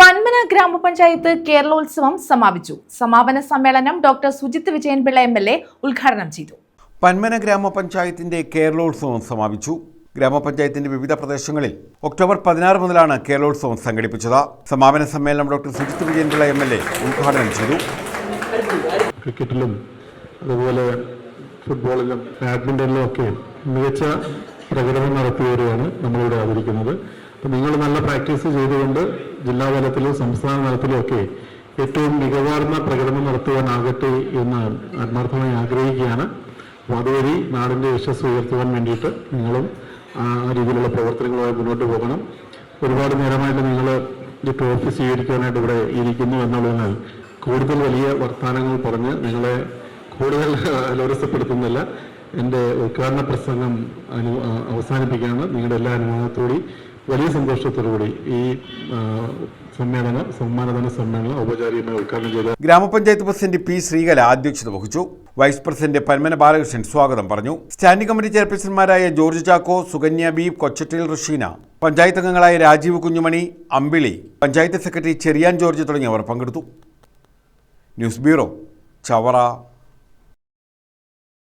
പന്മന ഗ്രാമപഞ്ചായത്ത് കേരളോത്സവം സമാപിച്ചു. സമാപന സമ്മേളനം doctor Sujith Vijayanpillai M L A ഉദ്ഘാടനം ചെയ്തു. പന്മന ഗ്രാമപഞ്ചായത്തിന്റെ കേരളോത്സവം സമാപിച്ചു. ഗ്രാമപഞ്ചായത്തിന്റെ വിവിധ പ്രദേശങ്ങളിൽ ഒക്ടോബർ പതിനാറ് മുതലാണ് കേരളോത്സവം സംഘടിപ്പിച്ചത്. സമാപന സമ്മേളനം doctor Sujith Vijayanpillai M L A ഉദ്ഘാടനം ചെയ്തു. ക്രിക്കറ്റിലും അതുപോലെ ഫുട്ബോളിലും ബാഡ്മിന്റണിലും ഒക്കെ മികച്ച പ്രകടനം നടത്തിയവരെയാണ് നമ്മളിവിടെ ആദരിക്കുന്നത് അപ്പം നിങ്ങൾ നല്ല പ്രാക്ടീസ് ചെയ്തുകൊണ്ട് ജില്ലാ തലത്തിലും സംസ്ഥാന തലത്തിലും ഒക്കെ ഏറ്റവും മികവാർന്ന പ്രകടനം നടത്തുവാനാകട്ടെ എന്ന് ആത്മാർത്ഥമായി ആഗ്രഹിക്കുകയാണ്. അതുവഴി നാടിന്റെ യശസ് ഉയർത്തുവാൻ വേണ്ടിയിട്ട് നിങ്ങളും ആ രീതിയിലുള്ള പ്രവർത്തനങ്ങളുമായി മുന്നോട്ട് പോകണം. ഒരുപാട് നേരമായിട്ട് നിങ്ങൾ ഈ ട്രോഫി സ്വീകരിക്കാനായിട്ട് ഇവിടെ ഇരിക്കുന്നു എന്നുള്ളതിനാൽ കൂടുതൽ വലിയ വർത്തമാനങ്ങൾ പറഞ്ഞ് നിങ്ങളെ കൂടുതൽ അലോരസപ്പെടുത്തുന്നില്ല എന്റെ ഉദ്ഘാടന പ്രസംഗം അവസാനിപ്പിക്കുകയാണ്. നിങ്ങളുടെ എല്ലാ അനുഭവത്തോടി വലിയ സന്തോഷത്തോടുകൂടി ഈ സമ്മേളനം സമ്മാനദാന സമ്മേളനം ഔപചാരികമായി ഉദ്ഘാടനം ചെയ്ത ഗ്രാമപഞ്ചായത്ത് പ്രസിഡന്റ് പി ശ്രീകല അധ്യക്ഷത വഹിച്ചു. വൈസ് പ്രസിഡന്റ് പന്മന ബാലകൃഷ്ണൻ സ്വാഗതം പറഞ്ഞു. സ്റ്റാൻഡിംഗ് കമ്മിറ്റി ചെയർപേഴ്സൺമാരായ ജോർജ് ചാക്കോ സുകന്യ ബി കൊച്ചട്ടിൽ റഷീന പഞ്ചായത്ത് അംഗങ്ങളായ രാജീവ് കുഞ്ഞുമണി അമ്പിളി പഞ്ചായത്ത് സെക്രട്ടറി ചെറിയാൻ ജോർജ് തുടങ്ങിയവർ പങ്കെടുത്തു. News bureau Chavara.